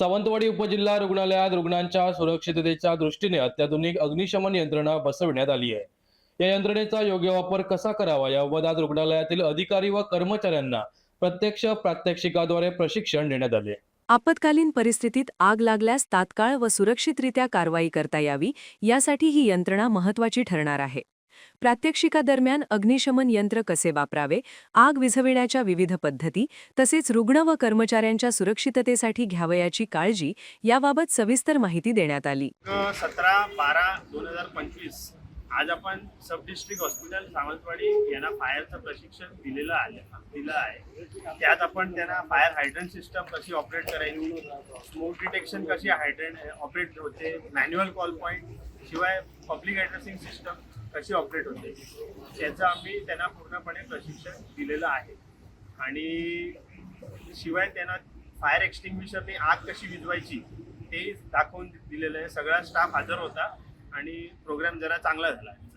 सावंतवाडी उपजिल्हा रुग्णालयात रुग्णांच्या सुरक्षिततेच्या दृष्टीने अत्याधुनिक अग्निशमन यंत्रणा बसविण्यात आली आहे. या यंत्रणेचा योग्य वापर कसा करावा याबाबत आज रुग्णालयातील अधिकारी व कर्मचाऱ्यांना प्रत्यक्ष प्रात्यक्षिकाद्वारे प्रशिक्षण देण्यात आले. आपत्कालीन परिस्थितीत आग लागल्यास तात्काळ व सुरक्षितरित्या कारवाई करता यावी यासाठी ही यंत्रणा महत्वाची ठरणार आहे. प्रात्यक्षिकादरम्यान अग्निशमन यंत्र कसे वापरावे आग विझविण्याच्या विविध पद्धती तसेच रुग्ण व कर्मचाऱ्यांच्या सुरक्षिततेसाठी घ्यावयाची काळजी याबाबत सविस्तर माहिती देण्यात आली. सतरा बारा दोन हजार पंचवीस आज आपण सब डिस्ट्रिक्ट हॉस्पिटल सावंतवाडी यांना फायरचं प्रशिक्षण दिलेलं आहे दिलं आहे. त्यात आपण त्यांना फायर हायड्रन सिस्टम कशी ऑपरेट करायची स्मोक डिटेक्शन कशी हायड्रंट ऑपरेट होते मॅन्युअल कॉल पॉईंट शिवाय पब्लिक ॲड्रेसिंग सिस्टम कशी ऑपरेट होते याचं आम्ही त्यांना पूर्णपणे प्रशिक्षण दिलेलं आहे. आणि शिवाय त्यांना फायर एक्स्टिंग्विशरनी आग कशी विजवायची ते दाखवून दिलेलं आहे. सगळा स्टाफ हजर होता. आणि प्रोग्राम जरा चांगला झाला.